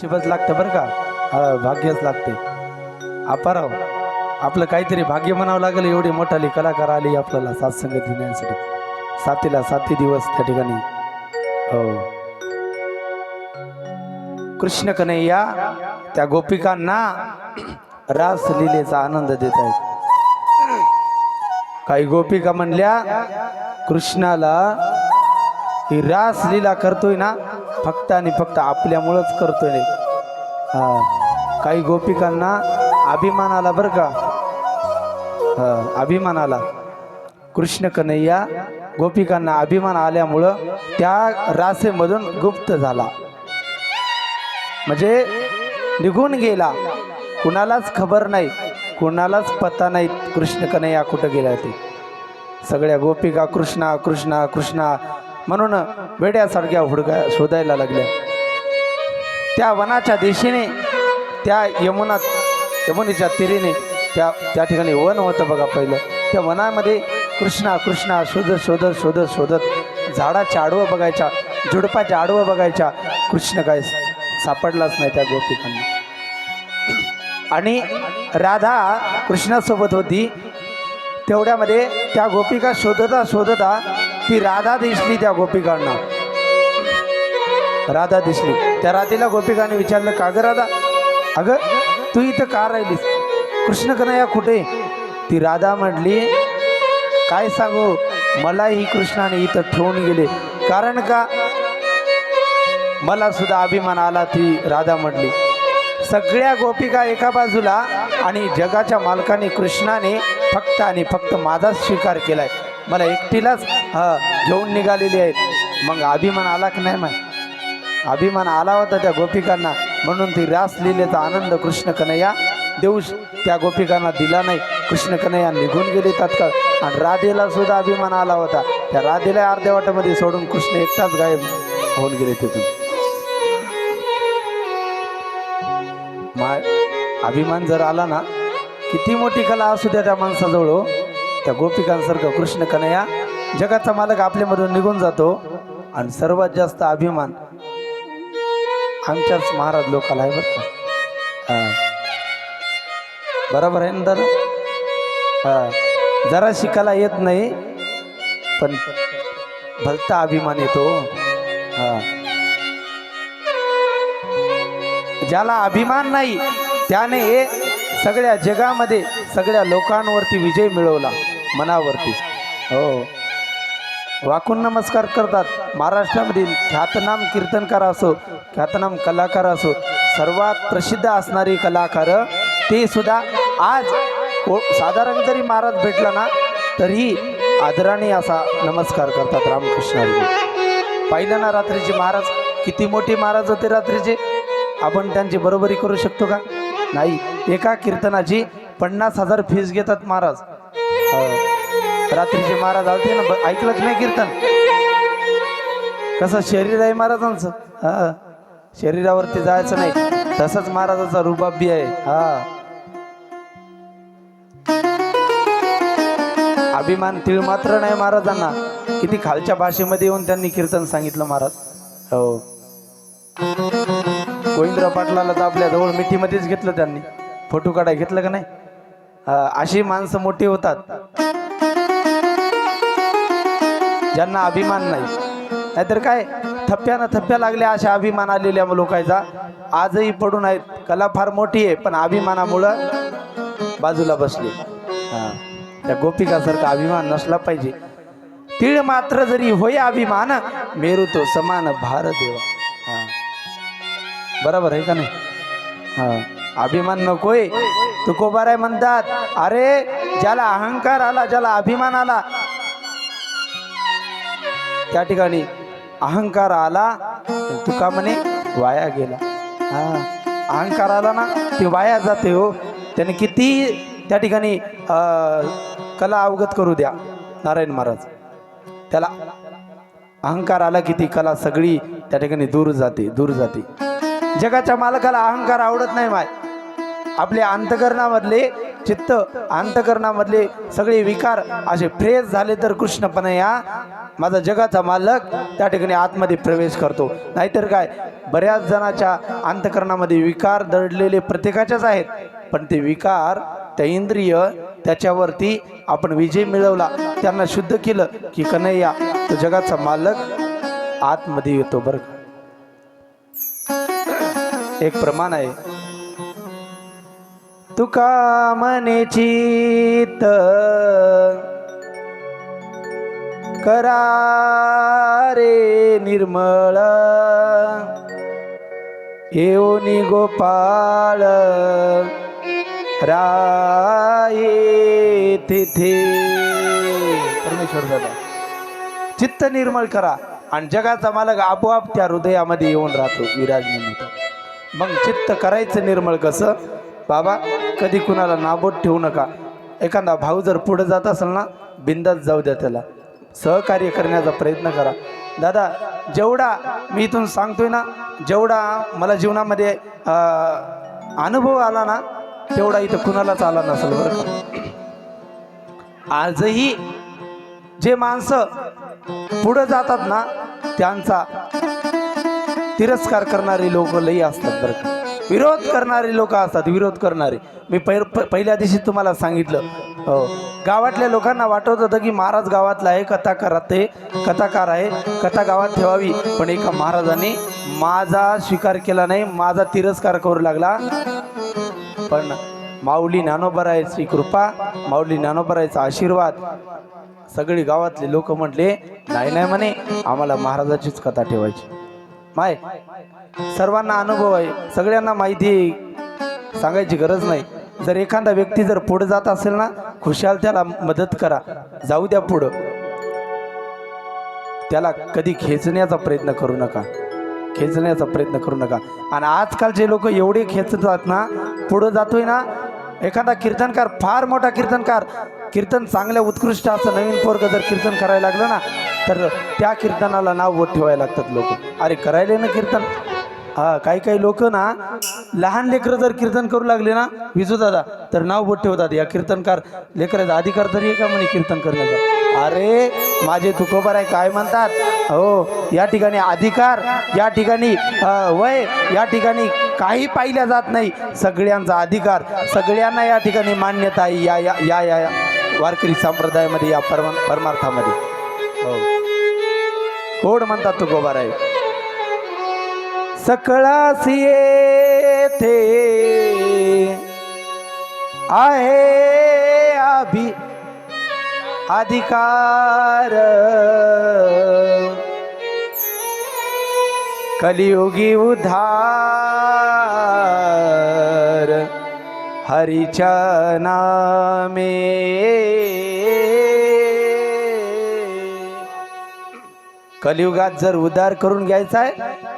शिबच लागतं बरं का? भाग्यच लागते. अपाराव आपलं काहीतरी भाग्य म्हणावं लागेल एवढी मोठाली कलाकार आली आपल्याला साथसंगत देण्यासाठी. साथीला साती दिवस त्या ठिकाणी. हो. कृष्ण कन्हैया त्या गोपिकांना रास लिलेचा आनंद देत आहेत. काही गोपिका म्हणल्या कृष्णाला ही रास लीला करतोय ना फक्त आणि फक्त आपल्यामुळंच करतोय हा. काही गोपिकांना अभिमान आला बरं का? हा अभिमान आला. कृष्ण कन्हैया गोपिकांना अभिमान आल्यामुळं त्या रासेमधून गुप्त झाला. म्हणजे निघून गेला. कुणालाच खबर नाही कुणालाच पत्ता नाही कृष्ण कन्हैया कुठं गेला ते. सगळ्या गोपिका कृष्णा कृष्णा कृष्णा म्हणून वेड्यासारख्या हुडका शोधायला लागल्या. त्या वनाच्या दिशेने त्या यमुना यमुनेच्या तिरीने त्या त्या ठिकाणी वन होतं बघा पहिलं. त्या वनामध्ये कृष्णा कृष्णा शोधत शोधत शोधत शोधत झाडाच्या आडवं बघायच्या झुडपाच्या आडवं बघायच्या. कृष्ण काय सापडलाच नाही त्या गोपिकांना. आणि राधा कृष्णासोबत होती. तेवढ्यामध्ये त्या गोपिका शोधता शोधता ती राधा दिसली त्या गोपिकांना. राधा दिसली. त्या राधेला गोपिकाने विचारलं का ग राधा? अगं तू इथं का राहिलीस? कृष्ण कन्हैया कुठे? ती राधा म्हटली काय सांगू? मलाही कृष्णाने इथं ठेवून गेले. कारण का? मला सुद्धा अभिमान आला ती राधा म्हटली. सगळ्या गोपिका एका बाजूला आणि जगाच्या मालकाने कृष्णाने फक्त आणि फक्त माझाच स्वीकार केलाय. मला एकटीलाच हा घेऊन निघालेली आहेत. मग अभिमान आला की नाही मग अभिमान आला होता त्या गोपिकांना. म्हणून ती रास लिहिलेचा आनंद कृष्ण कन्हैया देऊ श- त्या गोपिकांना दिला नाही. कृष्ण कन्हैया निघून गेली तात्काळ. आणि राधेला सुद्धा अभिमान आला होता. त्या राधेला अर्ध्या वाटामध्ये सोडून कृष्ण एकटाच गायब होऊन गेले तिथून. मा अभिमान जर आला ना किती मोठी कला असू द्या त्या माणसाजवळ हो, त्या गोपिकांसारखं कृष्ण कन्हैया जगाचा मालक आपल्यामधून निघून जातो आणि सर्वात जास्त अभिमान आमच्याच महाराज लोकाला आहे बरं का? बरोबर आहे ना दादा? हां. जरा शिकायला येत नाही पण भलता अभिमान येतो. हां. ज्याला अभिमान नाही त्याने हे सगळ्या जगामध्ये सगळ्या लोकांवरती विजय मिळवला मनावरती. हो. वाकून नमस्कार करतात. महाराष्ट्रामधील ख्यातनाम कीर्तनकार असो ख्यातनाम कलाकार असो सर्वात प्रसिद्ध असणारी कलाकार ते सुद्धा आज साधारण जरी महाराज भेटला ना तरीही आदराने असा नमस्कार करतात रामकृष्ण पाहिलं ना रात्रीचे महाराज किती मोठे महाराज होते रात्रीचे? आपण त्यांची बरोबरी करू शकतो का? नाही. एका कीर्तनाची पन्नास हजार फीस घेतात महाराज. हो. रात्रीचे महाराज आलते ना ऐकलंच नाही कीर्तन. कसं शरीर आहे महाराजांचं? हा शरीरावरती जायचं नाही. तसंच महाराजाचा रुबाब बी आहे. हा. अभिमान तीळ मात्र नाही महाराजांना. किती खालच्या भाषेमध्ये येऊन त्यांनी कीर्तन सांगितलं महाराज. हो. गोविंदराव पाटलाला तर आपल्या जवळ मिठीमध्येच घेतलं त्यांनी. फोटो काढाय घेतलं का नाही? हा, अशी माणसं मोठी होतात. ज्यांना अभिमान नाही. नाहीतर काय? थप्प्यानं थप्प्या लागल्या अशा अभिमान आलेल्या लोकांचा. आजही पडून आहेत. कला फार मोठी आहे पण अभिमानामुळं बाजूला बसली. हां. त्या गोपिकासारखा अभिमान नसला पाहिजे. तीळ मात्र जरी होय अभिमान मेरू तो समान भार देवा. हां. बरोबर आहे का नाही? हा. अभिमान नकोय. तुकोबाराय म्हणतात अरे ज्याला अहंकार आला ज्याला अभिमान आला त्या ठिकाणी अहंकार आला तुका म्हणे वाया गेला. हा अहंकार आला ना ते वाया जाते हो. त्याने किती त्या ठिकाणी कला अवगत करू द्या नारायण महाराज. त्याला अहंकार आला की ती कला सगळी त्या ठिकाणी दूर जाते दूर जाते. जगाच्या मालकाला अहंकार आवडत नाही माय. आपल्या अंतकरणामधले चित्त अंतकरणामधले सगळे विकार असे फ्रेश झाले तर कृष्णपणा या माझा जगाचा मालक त्या ठिकाणी आतमध्ये प्रवेश करतो. नाहीतर काय बऱ्याच जणाच्या अंतकरणामध्ये विकार दडलेले प्रत्येकाच्याच आहेत पण ते विकार त्या इंद्रिय त्याच्यावरती आपण विजय मिळवला त्यांना शुद्ध केलं की कन्हैया तो जगाचा मालक आतमध्ये येतो बरं एक प्रमाण आहे तुका मने करारे निर्मळ. येऊनी गोपाळ राये तिथे. परमेश्वर दादा चित्त निर्मळ करा आणि जगाचा मालक आपोआप त्या हृदयामध्ये येऊन राहतो विराजमान होतो. मग चित्त करायचं निर्मळ कसं? बाबा कधी कुणाला नाबोट ठेवू नका. एखादा भाऊ जर पुढे जात असेल ना बिंदात जाऊ द्या त्याला. सहकार्य करण्याचा प्रयत्न करा. दादा जेवढा मी इथून सांगतोय ना जेवढा मला जीवनामध्ये अनुभव आला ना तेवढा इथं कुणालाच आला नसेल बरं का? आजही जे माणसं पुढं जातात ना त्यांचा तिरस्कार करणारे लोक लई असतात बरं का? विरोध करणारे लोक असतात विरोध करणारे. मी पै पहिल्या दिवशी तुम्हाला सांगितलं. हो. गावातल्या लोकांना वाटत होतं की महाराज गावातला आहे कथाकार ते कथाकार आहे कथा गावात ठेवावी. पण एका महाराजाने माझा स्वीकार केला नाही माझा तिरस्कार करू लागला. पण माऊली ज्ञानोबरायची कृपा माऊली ज्ञानोबरायचा आशीर्वाद. सगळी गावातले लोक म्हटले नाही नाही म्हणे आम्हाला महाराजाचीच कथा ठेवायची. माय सर्वांना अनुभव आहे. सगळ्यांना माहिती सांगायची गरज नाही. जर एखादा व्यक्ती जर पुढे जात असेल ना खुशाल त्याला मदत करा. जाऊ द्या पुढं. त्याला कधी खेचण्याचा प्रयत्न करू नका. खेचण्याचा प्रयत्न करू नका. आणि आजकालचे लोक एवढे खेचतात ना पुढं जातोय ना एखादा कीर्तनकार फार मोठा कीर्तनकार कीर्तन चांगल्या उत्कृष्ट असं नवीन पोरग जर कीर्तन करायला लागलं ना तर त्या कीर्तनाला नाव बोट ठेवायला लागतात लोक. अरे करायले ना कीर्तन? हा काही काही लोक ना लहान लेकरं जर कीर्तन करू लागले ना विजू दादा तर नाव बोट ठेवतात. या कीर्तनकार लेकराचा अधिकार तरी आहे का म्हणे कीर्तन करण्याचा? अरे माझे तुकोबर आहे काय म्हणतात? हो या ठिकाणी अधिकार या ठिकाणी वय या ठिकाणी काही पाहिल्या जात नाही. सगळ्यांचा अधिकार सगळ्यांना या ठिकाणी मान्यता आहे. या या या या या वारकरी संप्रदायामध्ये या परमा परमार्थामध्ये. हो. कोड म्हणतात तुकोबार आहे सकळास येथे आहे अभि अधिकार. कलियुगी उधार हरिचना नामे. कलियुगात जर उद्धार करून घ्यायचा आहे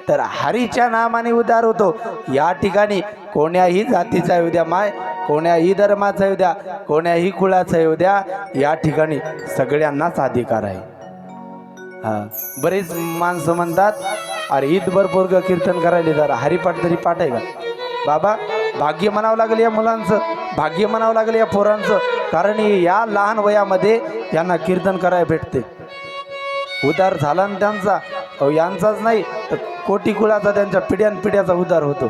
तर हरीच्या नामाने उद्धार होतो. या ठिकाणी कोण्याही जातीचा येऊ द्या माय कोण्याही धर्माचा येऊ द्या कोण्याही कुळाचा येऊ द्या या ठिकाणी सगळ्यांनाच अधिकार आहे. हां बरेच माणसं म्हणतात अरे ईदभर पोरग कीर्तन करायला जरा हरिपाठ तरी पाठ आहे का? बाबा भाग्य म्हणावं लागलं या मुलांचं भाग्य म्हणावं लागलं या पोरांचं कारण या लहान वयामध्ये यांना कीर्तन करायला भेटते. उद्धार झाला ना त्यांचा अहो यांचाच नाही तर कोटी कुळाचा त्यांच्या पिढ्यान पिढ्याचा उद्धार होतो.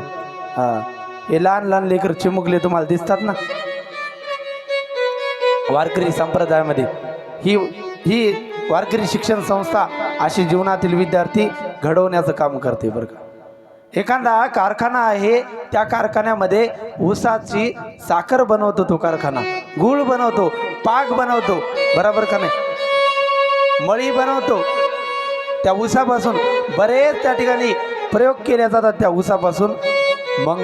हा. हे लहान लहान लेकर चिमुकले तुम्हाला दिसतात ना? वारकरी संप्रदायामध्ये. ही ही वारकरी शिक्षण संस्था अशी जीवनातील विद्यार्थी घडवण्याचं काम करते बरं का. एखादा कारखाना आहे त्या कारखान्यामध्ये ऊसाची साखर बनवतो तो कारखाना. गूळ बनवतो पाक बनवतो. बरोबर का नाही? मळी बनवतो. त्या उसापासून बरेच त्या ठिकाणी प्रयोग केले जातात त्या उसापासून. मग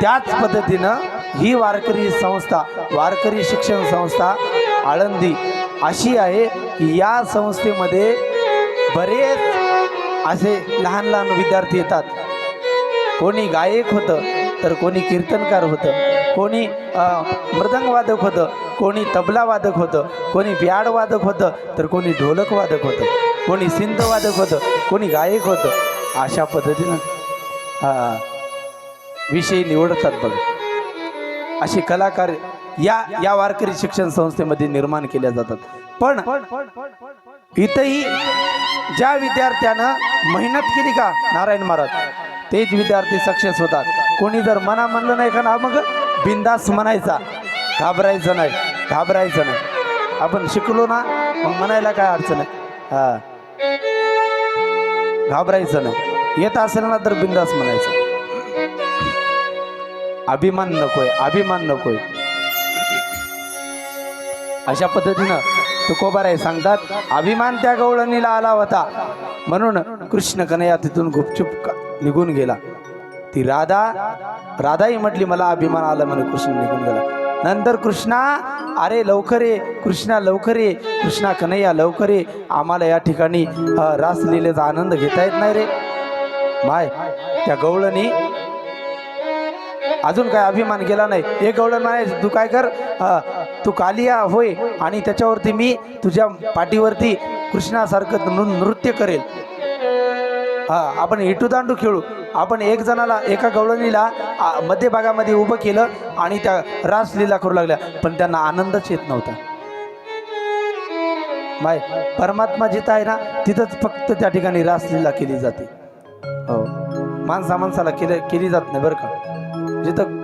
त्याच पद्धतीनं ही वारकरी संस्था वारकरी शिक्षण संस्था आळंदी अशी आहे की या संस्थेमध्ये बरेच असे लहान लहान विद्यार्थी येतात. कोणी गायक होतं तर कोणी कीर्तनकार होतं. कोणी मृदंगवादक होतं कोणी तबलावादक होतं कोणी ब्याडवादक होतं तर कोणी ढोलकवादक होतं कोणी सिंधवादक होतं कोणी गायक होतं अशा पद्धतीनं हा विषय निवडतात बघ. असे कलाकार या या वारकरी शिक्षण संस्थेमध्ये निर्माण केल्या जातात. पण इथंही ज्या विद्यार्थ्यानं मेहनत केली का नारायण महाराज तेच विद्यार्थी सक्सेस होतात. कोणी जर मना म्हणलं नाही का ना मग बिंदास म्हणायचा घाबरायचं नाही घाबरायचं नाही. आपण शिकलो ना मग म्हणायला काय अडचण आहे? हा. घाबरायचं नाही. येत असेल ना तर बिंदास म्हणायचं. अभिमान नकोय अभिमान नकोय. अशा पद्धतीनं तुकोबाराय सांगतात अभिमान त्या गवळणीला आला होता. म्हणून कृष्ण कन्हैया तिथून गुपचूप निघून गेला. ती राधा राधाही म्हटली मला अभिमान आला म्हणून कृष्ण निघून गेला. नंतर कृष्णा अरे लवकर ये कृष्णा लवकर ये कृष्णा कन्हैया लवकर ये आम्हाला या ठिकाणी रास रासलीलेचा आनंद घेता येत नाही रे. माय त्या गवळणी अजून काय अभिमान केला नाही. हे गवळण नाही तू काय कर तू कालिया होय आणि त्याच्यावरती मी तुझ्या पाठीवरती कृष्णासारखं नृत्य करेल. हां आपण इटू दांडू खेळू. आपण एक जणाला एका गवळणीला मध्यभागामध्ये उभं केलं आणि त्या रासलीला करू लागल्या. पण त्यांना आनंदच येत नव्हता. माय परमात्मा जिथं आहे ना तिथंच फक्त त्या ठिकाणी रासलीला केली जाते. हो. माणसा माणसाला केले केली जात नाही बरं का. जिथं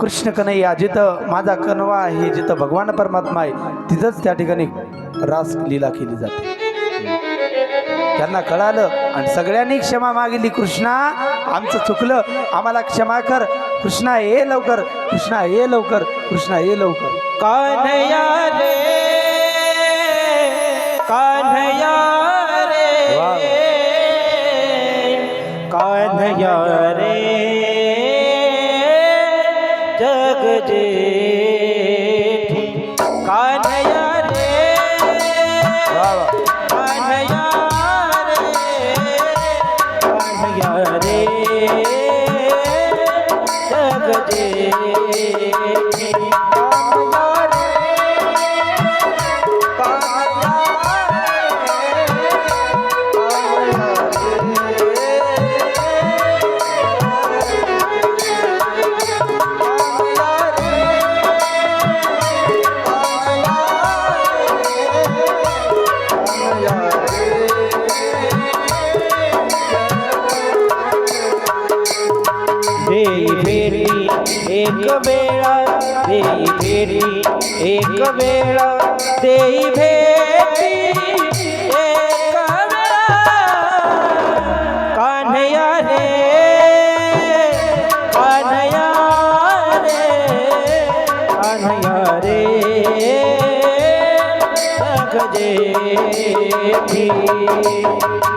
कृष्ण कन्हैया जिथं माझा कनवा आहे जिथं भगवान परमात्मा आहे तिथंच त्या ठिकाणी रास लीला केली जाते. त्यांना कळालं आणि सगळ्यांनी क्षमा मागितली. कृष्णा आमचं चुकलं. आम्हाला क्षमा कर. कृष्णा ये लवकर. कृष्णा ये लवकर. कृष्णा ये लवकर. कान्हैया रे कान्हैया रे. कान्हैया रे जग जेठी एक वेळा देई भेटी एक वेळा देई भेटी एक वेळा कान्हैया रे कान्हैया रे कान्हैया रे जगजेठी श्री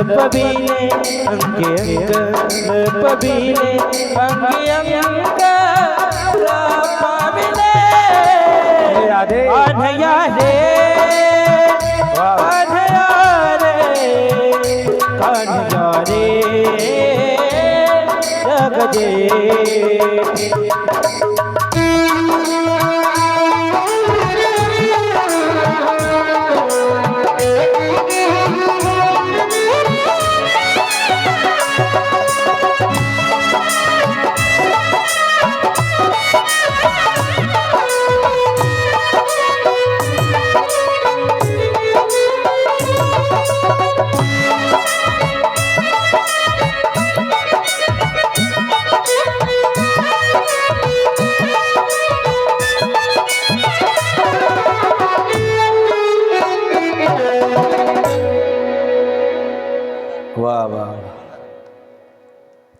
लपविले अंगे अंग लपविले अंगे अंग लपविले राधे आढया रे वाह. आढया रे काढया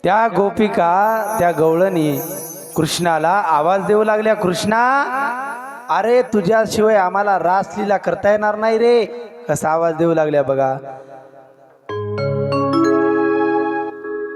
त्या गोपिका त्या गवळणी कृष्णाला आवाज देऊ लागल्या कृष्णा अरे तुझ्याशिवाय आम्हाला रासलीला करता येणार नाही रे. कसा आवाज देऊ लागल्या बघा.